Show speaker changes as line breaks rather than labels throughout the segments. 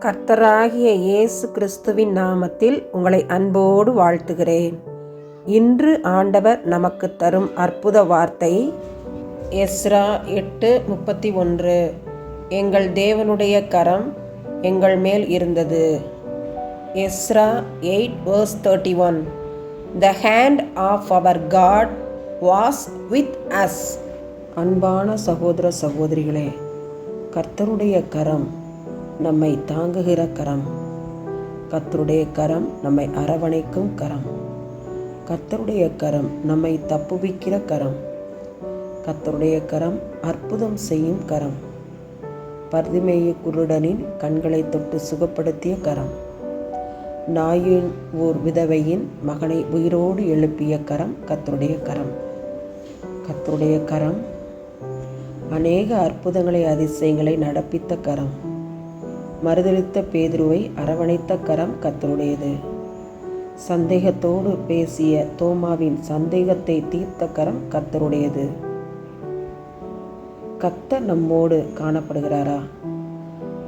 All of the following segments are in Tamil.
கர்த்தராகிய இயேசு கிறிஸ்துவின் நாமத்தில் உங்களை அன்போடு வாழ்த்துகிறேன். இன்று ஆண்டவர் நமக்கு தரும் அற்புத வார்த்தை எஸ்ரா எட்டு முப்பத்தி ஒன்று. எங்கள் தேவனுடைய கரம் எங்கள் மேல் இருந்தது. Ezra eight verse thirty one. The hand of our God was with us அன்பான சகோதர சகோதரிகளே கர்த்தருடைய கரம் நம்மை தாங்குகிற கரம். கத்தருடைய கரம் நம்மை அரவணைக்கும் கரம். கத்தருடைய கரம் நம்மை தப்புவிக்கிற கரம். கத்தருடைய கரம் அற்புதம் செய்யும் கரம். பர்திமேய குருடனின் கண்களை தொட்டு சுகப்படுத்திய கரம். நாயின் ஓர் விதவையின் மகனை உயிரோடு எழுப்பிய கரம் கத்தருடைய கரம். கத்தருடைய கரம் அநேக அற்புதங்களை அதிசயங்களை நடப்பித்த கரம். மறுதளித்த பேதுருவை அரவணைத்த கரம் கத்தருடையது. சந்தேகத்தோடு பேசிய தோமாவின் சந்தேகத்தை தீர்த்த கரம் கத்தருடையது. கத்த நம்மோடு காணப்படுகிறாரா?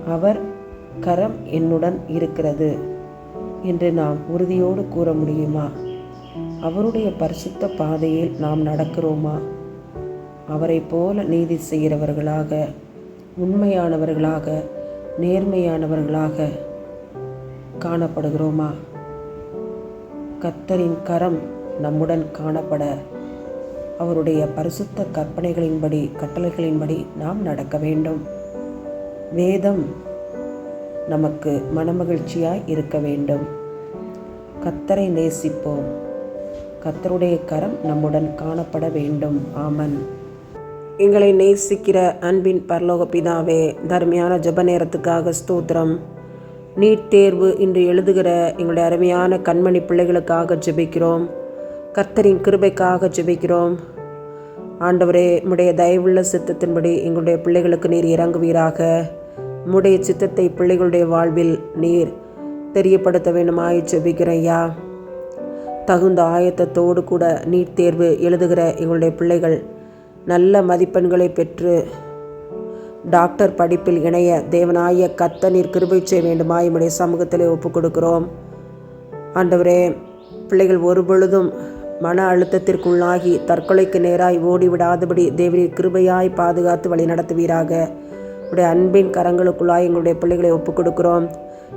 அவர் கரம் என்னுடன் இருக்கிறது என்று நாம் உறுதியோடு கூற முடியுமா? அவருடைய பரிசுத்த பாதையில் நாம் நடக்கிறோமா? அவரை போல நீதி செய்கிறவர்களாக உண்மையானவர்களாக நேர்மையானவர்களாக காணப்படுகிறோமா? கத்தரின் கரம் நம்முடன் காணப்பட அவருடைய பரிசுத்த கற்பனைகளின்படி கட்டளைகளின்படி நாம் நடக்க வேண்டும். வேதம் நமக்கு மனமகிழ்ச்சியாய் இருக்க வேண்டும். கத்தரை நேசிப்போம். கத்தருடைய கரம் நம்முடன் காணப்பட வேண்டும். ஆமன். எங்களை நேசிக்கிற அன்பின் பரலோக பிதாவே தர்மையான ஜப நேரத்துக்காக ஸ்தோத்திரம். நீட் தேர்வு இன்று எழுதுகிற எங்களுடைய அருமையான கண்மணி பிள்ளைகளுக்காக ஜெபிக்கிறோம். கர்த்தரின் கிருபைக்காக ஜெபிக்கிறோம். ஆண்டவரே உடைய தயவுள்ள சித்தத்தின்படி எங்களுடைய பிள்ளைகளுக்கு நீர் இறங்குவீராக. உம்முடைய சித்தத்தை பிள்ளைகளுடைய வாழ்வில் நீர் தெரியப்படுத்த வேண்டுமாய் ஜெபிக்கிறையா தகுந்த ஆயத்தத்தோடு கூட நீட் தேர்வு எழுதுகிற எங்களுடைய பிள்ளைகள் நல்ல மதிப்பெண்களை பெற்று டாக்டர் படிப்பில் இணைய தேவனாய கத்தனீர் கிருபை செய்ய வேண்டுமா என்னுடைய சமூகத்திலே ஒப்புக் கொடுக்கிறோம். ஆண்டவரே பிள்ளைகள் ஒரு பொழுதும் மன அழுத்தத்திற்குள்ளாகி தற்கொலைக்கு நேராய் ஓடிவிடாதபடி தேவனின் கிருபையாய் பாதுகாத்து வழி நடத்துவீராக. உடைய அன்பின் கரங்களுக்குள்ளாய் எங்களுடைய பிள்ளைகளை ஒப்புக் கொடுக்கிறோம்.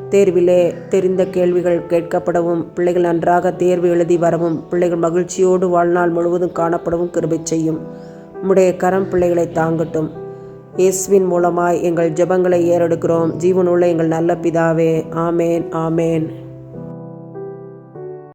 தேர்விலே தெரிந்த கேள்விகள் கேட்கப்படவும் பிள்ளைகள் நன்றாக தேர்வு எழுதி வரவும் பிள்ளைகள் மகிழ்ச்சியோடு வாழ்நாள் முழுவதும் காணப்படவும் கிருபை செய்யும். உம்முடைய கரம் பிள்ளைகளை தாங்கட்டும். இயேசுவின் மூலமாய் எங்கள் ஜெபங்களை ஏறெடுக்கிறோம். ஜீவனுள்ள எங்கள் நல்ல பிதாவே ஆமேன் ஆமேன்.